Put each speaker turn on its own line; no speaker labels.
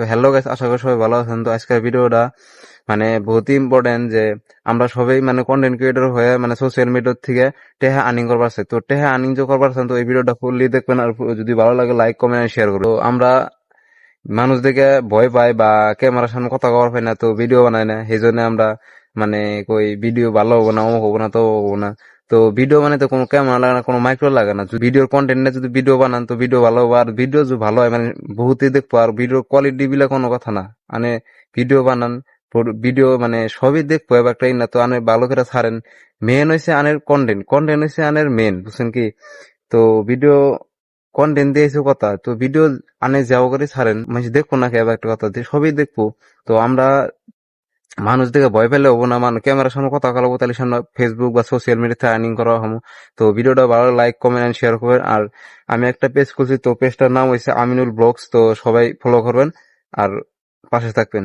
তো hello guys আশা করি সবাই ভালো আছেন। তো আজকের ভিডিওটা মানে বহুত ইম্পর্টেন্ট যে আমরা সবাই মানে কন্টেন্ট ক্রিয়েটর হয়ে মানে সোশ্যাল মিডিয়ার থেকে টেহা আর্নিং করবার তো টেহা আর্নিং যে করবার তো এই ভিডিওটা ফুললি দেখবেন। আর যদি ভালো লাগে লাইক কমেন্ট শেয়ার করো তো আমরা মানুষ দেখে ভয় পায় বা ক্যামেরার সামনে কথা কবার পাই না, তো ভিডিও বানাই না। সেই জন্য আমরা মানে কই ভিডিও ভালো হব না, অমুক হব না তো হব না। তো ভিডিও মানে তো কোনো ক্যামেরা লাগে না, কোনো মাইক্রো লাগে না। ভিডিওর কন্টেন্ট যদি ভিডিও বানান, তো ভিডিও ভালো হবে। আর ভিডিও যদি ভালো হয় মানে বহুতই দেখব, আর ভিডিওর কোয়ালিটি বিলা কোনো কথা না। মানে ভিডিও বানান ভিডিও মানে সবই দেখব, এবার একটা না তো আনে ভালো করে ছাড়েন। মেন হয়েছে আনের কন্টেন্ট কন্টেন্ট হয়েছে আনের মেন বুঝছেন কি? তো ভিডিও কন্টেন্ট দিয়েছে কথা, তো ভিডিও আনে যাও করে ছাড়েন। মানে দেখব না এবার একটা কথা সবই দেখব। তো আমরা মানুষ দেখে ভয় পেলে হব না মানে ক্যামেরার সামনে কথা কালো তাহলে সামনে ফেসবুক বা সোশ্যাল মিডিয়াতে আর্নিং করা হব। তো ভিডিওটা ভালো লাইক কমেন্ট এন্ড শেয়ার করবেন। আর আমি একটা পেজ খুলছি, তো পেজটার নাম হয়েছে আমিনুল ব্লগস, তো সবাই ফলো করবেন। আর পাশে থাকবেন।